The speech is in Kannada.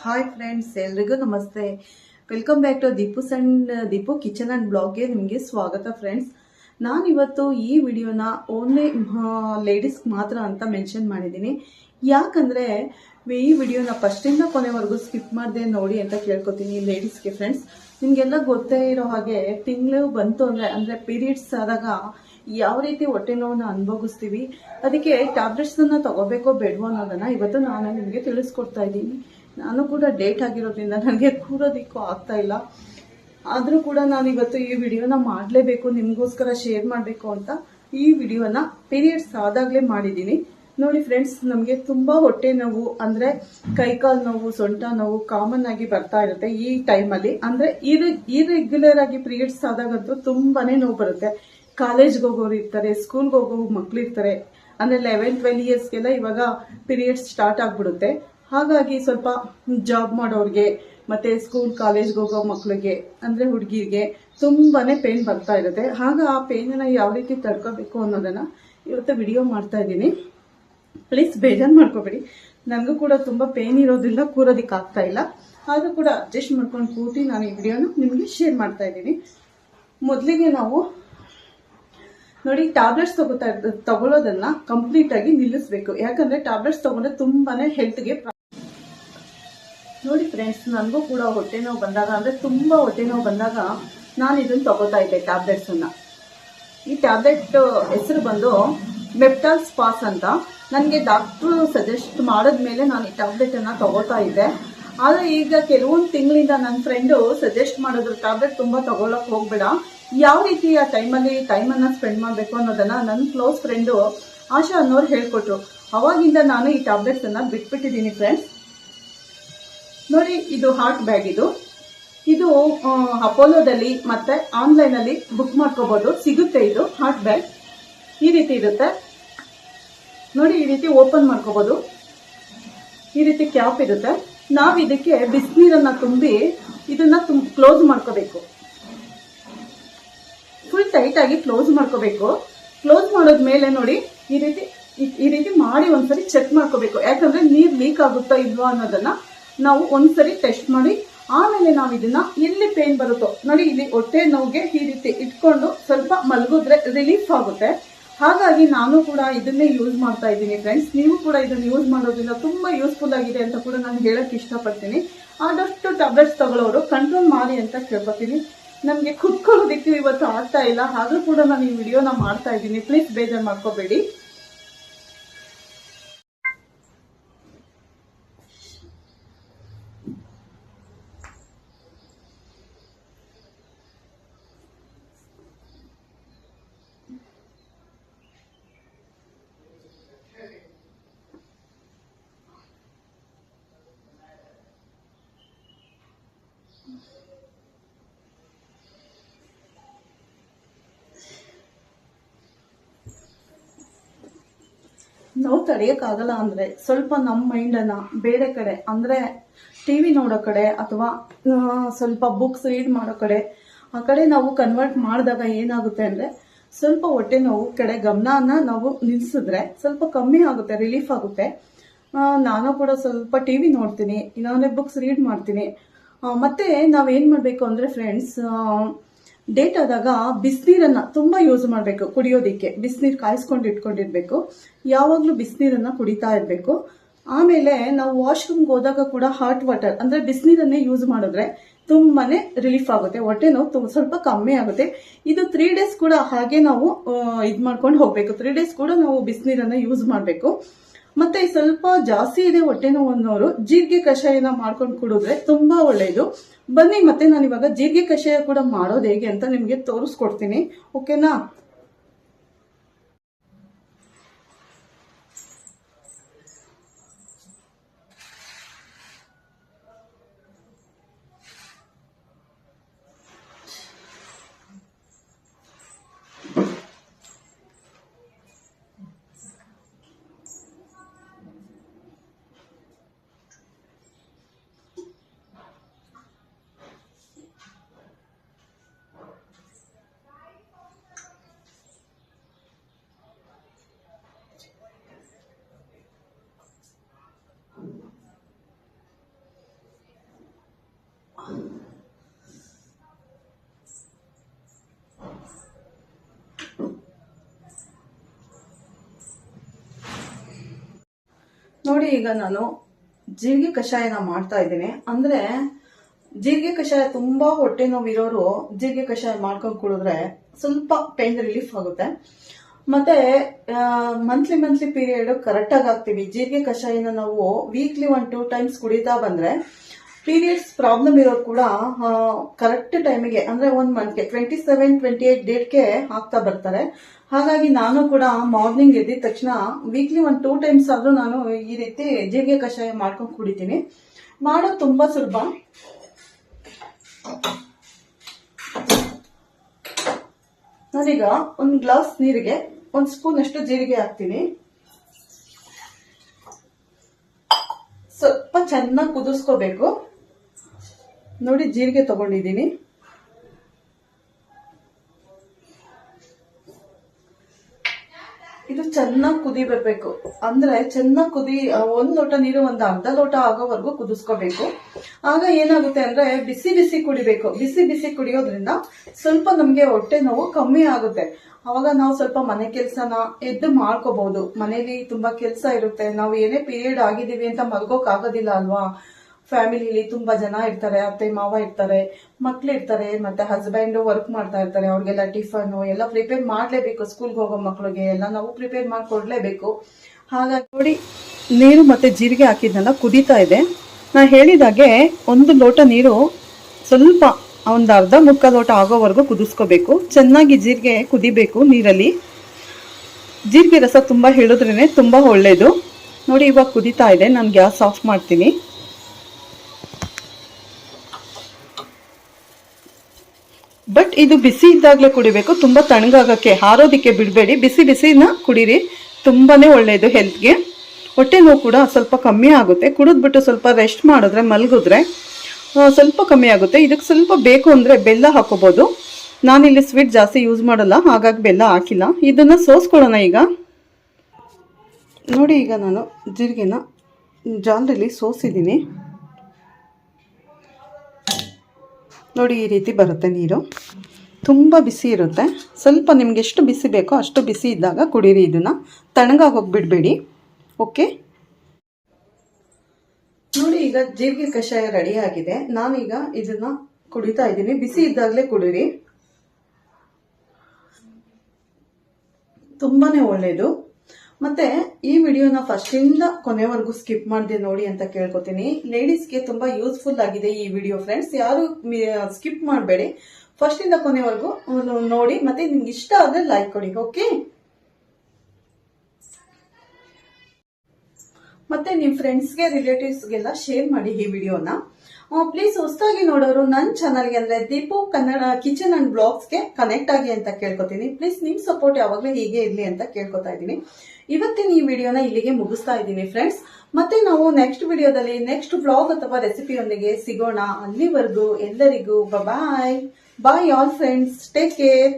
ಹಾಯ್ ಫ್ರೆಂಡ್ಸ್ ಎಲ್ರಿಗೂ ನಮಸ್ತೆ. Welcome back to Deepu and Deepu kitchen and ಬ್ಲಾಗ್ಗೆ ನಿಮಗೆ ಸ್ವಾಗತ ಫ್ರೆಂಡ್ಸ್ ನಾನಿವತ್ತು ಈ ವಿಡಿಯೋನ ಓನ್ಲಿ ಲೇಡೀಸ್ಗೆ ಮಾತ್ರ ಅಂತ ಮೆನ್ಷನ್ ಮಾಡಿದ್ದೀನಿ. ಯಾಕಂದರೆ, ಈ ವಿಡಿಯೋನ ಫಸ್ಟಿಂದ ಕೊನೆವರೆಗೂ ಸ್ಕಿಪ್ ಮಾಡಿದೆ ನೋಡಿ ಅಂತ ಕೇಳ್ಕೊತೀನಿ ಲೇಡೀಸ್ಗೆ ಫ್ರೆಂಡ್ಸ್ ನಿಮಗೆಲ್ಲ ಗೊತ್ತೇ ಇರೋ ಹಾಗೆ ತಿಂಗಳು ಬಂತು ಅಂದರೆ ಅಂದರೆ ಪೀರಿಯಡ್ಸ್ ಆದಾಗ ಯಾವ ರೀತಿ ಹೊಟ್ಟೆ ನೋವನ್ನು ಅನುಭವಿಸ್ತೀವಿ, ಅದಕ್ಕೆ ಟ್ಯಾಬ್ಲೆಟ್ಸನ್ನು ತಗೋಬೇಕೋ ಬೇಡವೋ ಅನ್ನೋದನ್ನು ಇವತ್ತು ನಾನು ನಿಮಗೆ ತಿಳಿಸ್ಕೊಡ್ತಾ ಇದ್ದೀನಿ. ನಾನು ಕೂಡ ಡೇಟ್ ಆಗಿರೋದ್ರಿಂದ ನನಗೆ ಕೂರೋದಿಕ್ಕೂ ಆಗ್ತಾ ಇಲ್ಲ. ಆದರೂ ಕೂಡ ನಾನು ಇವತ್ತು ಈ ವಿಡಿಯೋನ ಮಾಡಲೇಬೇಕು, ನಿಮಗೋಸ್ಕರ ಶೇರ್ ಮಾಡಬೇಕು ಅಂತ ಈ ವಿಡಿಯೋನ ಪೀರಿಯಡ್ಸ್ ಆದಾಗಲೇ ಮಾಡಿದ್ದೀನಿ. ನೋಡಿ ಫ್ರೆಂಡ್ಸ್, ನಮಗೆ ತುಂಬ ಹೊಟ್ಟೆ ನೋವು, ಅಂದರೆ ಕೈಕಾಲು ನೋವು, ಸೊಂಟ ನೋವು ಕಾಮನ್ ಆಗಿ ಬರ್ತಾ ಇರುತ್ತೆ ಈ ಟೈಮಲ್ಲಿ. ಅಂದರೆ ಇರ್ ಇರೆಗ್ಯುಲರ್ ಆಗಿ ಪೀರಿಯಡ್ಸ್ ಆದಾಗಂತೂ ತುಂಬಾ ನೋವು ಬರುತ್ತೆ. ಕಾಲೇಜ್ಗೆ ಹೋಗೋರು ಇರ್ತಾರೆ ಸ್ಕೂಲ್ಗೆ ಹೋಗೋ ಮಕ್ಳು ಇರ್ತಾರೆ ಅಂದರೆ ಲೆವೆನ್ ಟ್ವೆಲ್ ಇಯರ್ಸ್ಗೆಲ್ಲ ಇವಾಗ ಪೀರಿಯಡ್ಸ್ ಸ್ಟಾರ್ಟ್ ಆಗಿಬಿಡುತ್ತೆ. ಹಾಗಾಗಿ ಸ್ವಲ್ಪ ಜಾಬ್ ಮಾಡೋರಿಗೆ ಮತ್ತೆ ಸ್ಕೂಲ್ ಕಾಲೇಜ್ಗೆ ಹೋಗೋ ಮಕ್ಕಳಿಗೆ ಅಂದರೆ ಹುಡುಗಿರಿಗೆ ತುಂಬಾನೇ ಪೇನ್ ಬರ್ತಾ ಇರುತ್ತೆ. ಆಗ ಆ ಪೇನನ್ನ ಯಾವ ರೀತಿ ತಡ್ಕೋಬೇಕು ಅನ್ನೋದನ್ನ ಇವತ್ತು ವಿಡಿಯೋ ಮಾಡ್ತಾ ಇದ್ದೀನಿ. ಪ್ಲೀಸ್ ಬೇಜಾರು ಮಾಡ್ಕೋಬೇಡಿ. ನನಗೂ ಕೂಡ ತುಂಬ ಪೇನ್ ಇರೋದ್ರಿಂದ ಕೂರೋದಕ್ಕೆ ಆಗ್ತಾ ಇಲ್ಲ. ಆದರೂ ಕೂಡ ಅಡ್ಜಸ್ಟ್ ಮಾಡ್ಕೊಂಡು ಕೂತಿ ನಾನು ಈ ವಿಡಿಯೋನ ನಿಮಗೆ ಶೇರ್ ಮಾಡ್ತಾ ಇದ್ದೀನಿ. ಮೊದಲಿಗೆ ನಾವು ನೋಡಿ ಟ್ಯಾಬ್ಲೆಟ್ಸ್ ತಗೋತಾ ತಗೊಳ್ಳೋದನ್ನ ಕಂಪ್ಲೀಟ್ ಆಗಿ ನಿಲ್ಲಿಸಬೇಕು. ಯಾಕಂದ್ರೆ ಟ್ಯಾಬ್ಲೆಟ್ಸ್ ತಗೊಂಡ್ರೆ ತುಂಬಾನೇ ಹೆಲ್ತ್ಗೆ ನೋಡಿ ಫ್ರೆಂಡ್ಸ್ ನನಗೂ ಕೂಡ ಹೊಟ್ಟೆ ನೋವು ಬಂದಾಗ, ಅಂದರೆ ತುಂಬ ಹೊಟ್ಟೆ ನೋವು ಬಂದಾಗ ನಾನು ಇದನ್ನ ತಗೋತಾ ಇದ್ದೆ ಟ್ಯಾಬ್ಲೆಟ್ಸನ್ನು ಈ ಟ್ಯಾಬ್ಲೆಟ್ ಹೆಸರು ಬಂದು ಮೆಪ್ಟಾಲ್ ಸ್ಪಾಸ್ ಅಂತ. ನನಗೆ ಡಾಕ್ಟ್ರು ಸಜೆಸ್ಟ್ ಮಾಡಿದ ಮೇಲೆ ನಾನು ಈ ಟ್ಯಾಬ್ಲೆಟನ್ನು ತಗೋತಾ ಇದ್ದೆ. ಆದರೆ ಈಗ ಕೆಲವೊಂದು ತಿಂಗಳಿಂದ ನನ್ನ ಫ್ರೆಂಡು ಸಜೆಸ್ಟ್ ಮಾಡಿದ್ರು ಟ್ಯಾಬ್ಲೆಟ್ ತುಂಬ ತೊಗೊಳಕ್ಕೆ ಹೋಗ್ಬೇಡ. ಯಾವ ರೀತಿ ಆ ಟೈಮಲ್ಲಿ ಟೈಮನ್ನು ಸ್ಪೆಂಡ್ ಮಾಡಬೇಕು ಅನ್ನೋದನ್ನು ನನ್ನ ಕ್ಲೋಸ್ ಫ್ರೆಂಡು ಆಶಾ ಅನ್ನೋರು ಹೇಳ್ಕೊಟ್ರು. ಅವಾಗಿಂದ ನಾನು ಈ ಟ್ಯಾಬ್ಲೆಟ್ಸನ್ನು ಬಿಟ್ಬಿಟ್ಟಿದ್ದೀನಿ ಫ್ರೆಂಡ್ಸ್ ನೋಡಿ, ಇದು ಹಾರ್ಟ್ ಬ್ಯಾಗ್ ಇದು. ಇದು ಅಪೋಲೋದಲ್ಲಿ ಮತ್ತೆ ಆನ್ಲೈನ್ ಅಲ್ಲಿ ಬುಕ್ ಮಾಡ್ಕೋಬಹುದು ಸಿಗುತ್ತೆ ಇದು ಹಾರ್ಟ್ ಬ್ಯಾಗ್ ಈ ರೀತಿ ಇರುತ್ತೆ. ನೋಡಿ, ಈ ರೀತಿ ಓಪನ್ ಮಾಡ್ಕೋಬಹುದು ಈ ರೀತಿ ಕ್ಯಾಪ್ ಇರುತ್ತೆ. ನಾವು ಇದಕ್ಕೆ ಬಿಸಿನೀರನ್ನ ತುಂಬಿ ಇದನ್ನ ಕ್ಲೋಸ್ ಮಾಡ್ಕೋಬೇಕು. ಫುಲ್ ಟೈಟ್ ಆಗಿ ಕ್ಲೋಸ್ ಮಾಡ್ಕೋಬೇಕು. ಕ್ಲೋಸ್ ಮಾಡೋದ್ಮೇಲೆ ನೋಡಿ, ಈ ರೀತಿ ಈ ರೀತಿ ಮಾಡಿ ಒಂದ್ಸರಿ ಚೆಕ್ ಮಾಡ್ಕೋಬೇಕು. ಯಾಕಂದ್ರೆ ನೀರ್ ಲೀಕ್ ಆಗುತ್ತಾ ಇಲ್ವಾ ಅನ್ನೋದನ್ನ ನಾವು ಒಂದ್ಸರಿ ಟೆಸ್ಟ್ ಮಾಡಿ, ಆಮೇಲೆ ನಾವು ಇದನ್ನ ಎಲ್ಲಿ ಪೇನ್ ಬರುತ್ತೋ, ನೋಡಿ ಇಲ್ಲಿ ಹೊಟ್ಟೆ ನೋವಿಗೆ ಈ ರೀತಿ ಇಟ್ಕೊಂಡು ಸ್ವಲ್ಪ ಮಲಗಿದ್ರೆ ರಿಲೀಫ್ ಆಗುತ್ತೆ. ಹಾಗಾಗಿ ನಾನು ಕೂಡ ಇದನ್ನೇ ಯೂಸ್ ಮಾಡ್ತಾ ಇದ್ದೀನಿ ಫ್ರೆಂಡ್ಸ್ ನೀವು ಕೂಡ ಇದನ್ನ ಯೂಸ್ ಮಾಡೋದ್ರಿಂದ ತುಂಬಾ ಯೂಸ್ಫುಲ್ ಆಗಿದೆ ಅಂತ ಕೂಡ ನಾನು ಹೇಳಕ್ ಇಷ್ಟಪಡ್ತೀನಿ. ಆದಷ್ಟು ಟ್ಯಾಬ್ಲೆಟ್ಸ್ ತಗೊಳ್ಳೋರು ಕಂಟ್ರೋಲ್ ಮಾಡಿ ಅಂತ ಕೇಳ್ಕೊತೀನಿ. ನಮಗೆ ಕುತ್ಕೊಳ್ಳೋದಿಕ್ಕೂ ಇವತ್ತು ಆಗ್ತಾ ಇಲ್ಲ. ಆದ್ರೂ ಕೂಡ ನಾನು ಈ ವಿಡಿಯೋನ ಮಾಡ್ತಾ ಇದ್ದೀನಿ. ಪ್ಲೀಸ್ ಬೇಜಾರು ಮಾಡ್ಕೋಬೇಡಿ. ನಾವು ತಡೆಯೋಕ್ಕಾಗಲ್ಲ ಅಂದ್ರೆ ಸ್ವಲ್ಪ ನಮ್ಮ ಮೈಂಡನ್ನ ಬೇರೆ ಕಡೆ, ಅಂದ್ರೆ ಟಿವಿ ನೋಡೋ ಕಡೆ ಅಥವಾ ಸ್ವಲ್ಪ ಬುಕ್ಸ್ ರೀಡ್ ಮಾಡೋ ಕಡೆ, ಆ ಕಡೆ ನಾವು ಕನ್ವರ್ಟ್ ಮಾಡಿದಾಗ ಏನಾಗುತ್ತೆ ಅಂದ್ರೆ ಸ್ವಲ್ಪ ಹೊಟ್ಟೆ ನೋವು ಕಡೆ ಗಮನನ ನಾವು ನಿಲ್ಸಿದ್ರೆ ಸ್ವಲ್ಪ ಕಮ್ಮಿ ಆಗುತ್ತೆ ರಿಲೀಫ್ ಆಗುತ್ತೆ. ನಾನು ಕೂಡ ಸ್ವಲ್ಪ ಟಿವಿ ನೋಡ್ತೀನಿ, ಇಲ್ಲಾಂದ್ರೆ ಬುಕ್ಸ್ ರೀಡ್ ಮಾಡ್ತೀನಿ. ಮತ್ತೆ ನಾವೇನ್ ಮಾಡ್ಬೇಕು ಅಂದ್ರೆ ಫ್ರೆಂಡ್ಸ್ ಡೇಟ್ ಆದಾಗ ಬಿಸಿನೀರನ್ನ ತುಂಬಾ ಯೂಸ್ ಮಾಡಬೇಕು ಕುಡಿಯೋದಿಕ್ಕೆ. ಬಿಸಿನೀರು ಕಾಯಿಸ್ಕೊಂಡು ಇಟ್ಕೊಂಡಿರ್ಬೇಕು. ಯಾವಾಗ್ಲೂ ಬಿಸಿನೀರನ್ನ ಕುಡಿತಾ ಇರ್ಬೇಕು. ಆಮೇಲೆ ನಾವು ವಾಶ್ರೂಮ್ಗೆ ಹೋದಾಗ ಕೂಡ ಹಾಟ್ ವಾಟರ್ ಅಂದ್ರೆ ಬಿಸಿನೀರನ್ನೇ ಯೂಸ್ ಮಾಡಿದ್ರೆ ತುಂಬಾನೇ ರಿಲೀಫ್ ಆಗುತ್ತೆ. ಹೊಟ್ಟೆ ನೋವು ಸ್ವಲ್ಪ ಕಮ್ಮಿ ಆಗುತ್ತೆ. ಇದು ತ್ರೀ ಡೇಸ್ ಕೂಡ ಹಾಗೆ ನಾವು ಇದು ಮಾಡ್ಕೊಂಡು ಹೋಗ್ಬೇಕು. ತ್ರೀ ಡೇಸ್ ಕೂಡ ನಾವು ಬಿಸಿನೀರನ್ನ ಯೂಸ್ ಮಾಡಬೇಕು. ಮತ್ತೆ ಸ್ವಲ್ಪ ಜಾಸ್ತಿ ಇದೆ ಹೊಟ್ಟೆ ನೋವು ಅನ್ನೋರು ಜೀರಿಗೆ ಕಷಾಯನ ಮಾಡ್ಕೊಂಡು ಕುಡಿದ್ರೆ ತುಂಬಾ ಒಳ್ಳೆಯದು ಬನ್ನಿ ಮತ್ತೆ ನಾನು ಇವಾಗ ಜೀರಿಗೆ ಕಷಾಯ ಕೂಡ ಮಾಡೋದು ಹೇಗೆ ಅಂತ ನಿಮ್ಗೆ ತೋರಿಸ್ಕೊಡ್ತೀನಿ. ಓಕೆನಾ ನೋಡಿ ಈಗ ನಾನು ಜೀರಿಗೆ ಕಷಾಯನ ಮಾಡ್ತಾ ಇದ್ದೀನಿ. ಅಂದ್ರೆ, ಜೀರಿಗೆ ಕಷಾಯ ತುಂಬಾ ಹೊಟ್ಟೆ ನೋವಿರೋರು ಜೀರಿಗೆ ಕಷಾಯ ಮಾಡ್ಕೊಂಡು ಕುಡಿದ್ರೆ ಸ್ವಲ್ಪ ಪೇನ್ ರಿಲೀಫ್ ಆಗುತ್ತೆ. ಮತ್ತೆ ಮಂತ್ಲಿ ಮಂತ್ಲಿ ಪೀರಿಯಡ್ ಕರೆಕ್ಟ್ ಆಗಿ ಜೀರಿಗೆ ಕಷಾಯನ ನಾವು ವೀಕ್ಲಿ ಒನ್ ಟೂ ಟೈಮ್ಸ್ ಕುಡಿತಾ ಬಂದ್ರೆ ಪೀರಿಯಡ್ಸ್ ಪ್ರಾಬ್ಲಮ್ ಇರೋರು ಕೂಡ ಕರೆಕ್ಟ್ ಟೈಮಿಗೆ ಅಂದ್ರೆ ಒಂದ್ ಮಂತ್ಗೆ ಟ್ವೆಂಟಿ ಸೆವೆನ್ ಟ್ವೆಂಟಿ ಏಟ್ ಡೇಟ್ಗೆ ಹಾಕ್ತಾ ಬರ್ತಾರೆ. ಹಾಗಾಗಿ ನಾನು ಕೂಡ ಮಾರ್ನಿಂಗ್ ಎದ್ದಿದ ತಕ್ಷಣ ವೀಕ್ಲಿ ಒಂದು ಟೂ ಟೈಮ್ಸ್ ಆದ್ರೂ ನಾನು ಈ ರೀತಿ ಜೀರಿಗೆ ಕಷಾಯ ಮಾಡ್ಕೊಂಡು ಕುಡಿತೀನಿ. ಮಾಡೋದು ತುಂಬಾ ಸುಲಭ. ನಾನೀಗ ಒಂದು ಗ್ಲಾಸ್ ನೀರಿಗೆ ಒಂದು ಸ್ಪೂನ್ ಅಷ್ಟು ಜೀರಿಗೆ ಹಾಕ್ತೀನಿ. ಸ್ವಲ್ಪ ಚೆನ್ನಾಗಿ ಕುದಿಸ್ಕೋಬೇಕು. ನೋಡಿ ಜೀರಿಗೆ ತಗೊಂಡಿದ್ದೀನಿ. ಇದು ಚೆನ್ನಾಗಿ ಕುದಿ ಬರ್ಬೇಕು ಅಂದ್ರೆ ಚೆನ್ನಾಗಿ ಕುದಿ ಒಂದ್ ಲೋಟ ನೀರು, ಒಂದು ಅರ್ಧ ಲೋಟ ಆಗೋವರೆಗೂ ಕುದಿಸ್ಕೋಬೇಕು. ಆಗ ಏನಾಗುತ್ತೆ ಅಂದ್ರೆ ಬಿಸಿ ಬಿಸಿ ಕುಡಿಬೇಕು. ಬಿಸಿ ಬಿಸಿ ಕುಡಿಯೋದ್ರಿಂದ ಸ್ವಲ್ಪ ನಮ್ಗೆ ಹೊಟ್ಟೆ ನೋವು ಕಮ್ಮಿ ಆಗುತ್ತೆ. ಅವಾಗ ನಾವು ಸ್ವಲ್ಪ ಮನೆ ಕೆಲ್ಸನ ಎದ್ದು ಮಾಡ್ಕೋಬಹುದು ಮನೇಲಿ ತುಂಬಾ ಕೆಲ್ಸ ಇರುತ್ತೆ. ನಾವು ಏನೇ ಪೀರಿಯಡ್ ಆಗಿದೀವಿ ಅಂತ ಮಲ್ಗೋಕ್ ಆಗೋದಿಲ್ಲ ಅಲ್ವಾ? ಫ್ಯಾಮಿಲಿಲಿ ತುಂಬಾ ಜನ ಇರ್ತಾರೆ, ಅತ್ತೆ, ಮಾವ ಇರ್ತಾರೆ, ಮಕ್ಳು ಇರ್ತಾರೆ, ಮತ್ತೆ ಹಸ್ಬೆಂಡ್ ವರ್ಕ್ ಮಾಡ್ತಾ ಇರ್ತಾರೆ, ಅವ್ರಿಗೆಲ್ಲ ಟಿಫನ್ ಎಲ್ಲ ಪ್ರಿಪೇರ್ ಮಾಡ್ಲೇಬೇಕು ಸ್ಕೂಲ್ಗೆ ಹೋಗೋ ಮಕ್ಳಿಗೆ ಎಲ್ಲ ನಾವು ಪ್ರಿಪೇರ್ ಮಾಡ್ಕೊಡ್ಲೇಬೇಕು. ಹಾಗಾಗಿ ನೋಡಿ, ನೀರು ಮತ್ತೆ ಜೀರಿಗೆ ಹಾಕಿದ್ನೆಲ್ಲ, ಕುದೀತಾ ಇದೆ. ನಾ ಹೇಳಿದಾಗೆ ಒಂದು ಲೋಟ ನೀರು ಸ್ವಲ್ಪ ಒಂದು ಅರ್ಧ ಮುಕ್ಕ ಲೋಟ ಆಗೋವರೆಗೂ ಕುದಿಸ್ಕೋಬೇಕು. ಚೆನ್ನಾಗಿ ಜೀರಿಗೆ ಕುದಿಬೇಕು ನೀರಲ್ಲಿ. ಜೀರಿಗೆ ರಸ ತುಂಬ ಹೇಳಿದ್ರೇ ತುಂಬ ಒಳ್ಳೆಯದು ನೋಡಿ, ಇವಾಗ ಕುದೀತಾ ಇದೆ, ನಾನು ಗ್ಯಾಸ್ ಆಫ್ ಮಾಡ್ತೀನಿ. ಬಟ್ ಇದು ಬಿಸಿ ಇದ್ದಾಗಲೇ ಕುಡಿಬೇಕು. ತುಂಬ ತಣ್ಣಗಾಗಕ್ಕೆ, ಹಾರೋದಕ್ಕೆ ಬಿಡಬೇಡಿ. ಬಿಸಿ ಬಿಸಿನ ಕುಡೀರಿ. ತುಂಬಾನೇ ಒಳ್ಳೆಯದು ಹೆಲ್ತ್ಗೆ ಹೊಟ್ಟೆ ನೋವು ಕೂಡ ಸ್ವಲ್ಪ ಕಮ್ಮಿ ಆಗುತ್ತೆ. ಕುಡಿದ್ಬಿಟ್ಟು ಸ್ವಲ್ಪ ರೆಸ್ಟ್ ಮಾಡಿದ್ರೆ, ಮಲಗಿದ್ರೆ ಸ್ವಲ್ಪ ಕಮ್ಮಿ ಆಗುತ್ತೆ. ಇದಕ್ಕೆ ಸ್ವಲ್ಪ ಬೇಕು ಅಂದರೆ ಬೆಲ್ಲ ಹಾಕೋಬೋದು. ನಾನಿಲ್ಲಿ ಸ್ವೀಟ್ ಜಾಸ್ತಿ ಯೂಸ್ ಮಾಡಲ್ಲ. ಹಾಗಾಗಿ ಬೆಲ್ಲ ಹಾಕಿಲ್ಲ. ಇದನ್ನು ಸೋಸ್ಕೊಳ್ಳೋಣ ಈಗ. ನೋಡಿ ಈಗ ನಾನು ಜೀರಿಗೆನ ಜಾಲ್ರಲ್ಲಿ ಸೋಸಿದ್ದೀನಿ. ನೋಡಿ ಈ ರೀತಿ ಬರುತ್ತೆ ನೀರು. ತುಂಬ ಬಿಸಿ ಇರುತ್ತೆ. ಸ್ವಲ್ಪ ನಿಮ್ಗೆ ಎಷ್ಟು ಬಿಸಿ ಬೇಕೋ ಅಷ್ಟು ಬಿಸಿ ಇದ್ದಾಗ ಕುಡೀರಿ ಇದನ್ನು. ತಣ್ಣಗಾಗಿ ಹೋಗ್ಬಿಡ್ಬೇಡಿ. ಓಕೆ ನೋಡಿ ಈಗ ಜೀರಿಗೆ ಕಷಾಯ ರೆಡಿ ಆಗಿದೆ. ನಾನೀಗ ಇದನ್ನ ಕುಡಿತಾ ಇದ್ದೀನಿ. ಬಿಸಿ ಇದ್ದಾಗಲೇ ಕುಡೀರಿ. ತುಂಬಾನೇ ಒಳ್ಳೆಯದು ಮತ್ತೆ ಈ ವಿಡಿಯೋನ ಫಸ್ಟಿಂದ ಕೊನೆವರೆಗೂ ಸ್ಕಿಪ್ ಮಾಡದೆ ನೋಡಿ ಅಂತ ಕೇಳ್ಕೊತೀನಿ. ಲೇಡೀಸ್ಗೆ ತುಂಬಾ ಯೂಸ್ಫುಲ್ ಆಗಿದೆ ಈ ವಿಡಿಯೋ ಫ್ರೆಂಡ್ಸ್ ಯಾರು ಸ್ಕಿಪ್ ಮಾಡಬೇಡಿ. ಫಸ್ಟಿಂದ ಕೊನೆವರೆಗೂ ನೋಡಿ, ಮತ್ತೆ ನಿಮ್ಗೆ ಇಷ್ಟ ಆದ್ರೆ ಲೈಕ್ ಕೊಡಿ ಓಕೆ ಮತ್ತೆ ನಿಮ್ಮ ಫ್ರೆಂಡ್ಸ್ಗೆ ರಿಲೇಟಿವ್ಸ್ಗೆಲ್ಲ ಶೇರ್ ಮಾಡಿ ಈ ವಿಡಿಯೋನ. ಪ್ಲೀಸ್ ಹೊಸದಾಗಿ ನೋಡೋರು ನನ್ನ ಚಾನಲ್ಗೆ ಅಂದ್ರೆ ದೀಪು ಕನ್ನಡ ಕಿಚನ್ ಅಂಡ್ ಬ್ಲಾಗ್ಸ್ಗೆ ಕನೆಕ್ಟ್ ಆಗಿ ಅಂತ ಕೇಳ್ಕೊತೀನಿ. ಪ್ಲೀಸ್ ನಿಮ್ ಸಪೋರ್ಟ್ ಯಾವಾಗಲೂ ಹೀಗೆ ಇರಲಿ ಅಂತ ಕೇಳ್ಕೊತಾ ಇದ್ದೀನಿ. ಇವತ್ತಿನ ಈ ವಿಡಿಯೋನ ಇಲ್ಲಿಗೆ ಮುಗಿಸ್ತಾ ಇದ್ದೀನಿ ಫ್ರೆಂಡ್ಸ್ ಮತ್ತೆ ನಾವು ನೆಕ್ಸ್ಟ್ ವಿಡಿಯೋದಲ್ಲಿ ನೆಕ್ಸ್ಟ್ ಬ್ಲಾಗ್ ಅಥವಾ ರೆಸಿಪಿಯೊಂದಿಗೆ ಸಿಗೋಣ. ಅಲ್ಲಿವರೆಗೂ ಎಲ್ಲರಿಗೂ bye bye all friends take care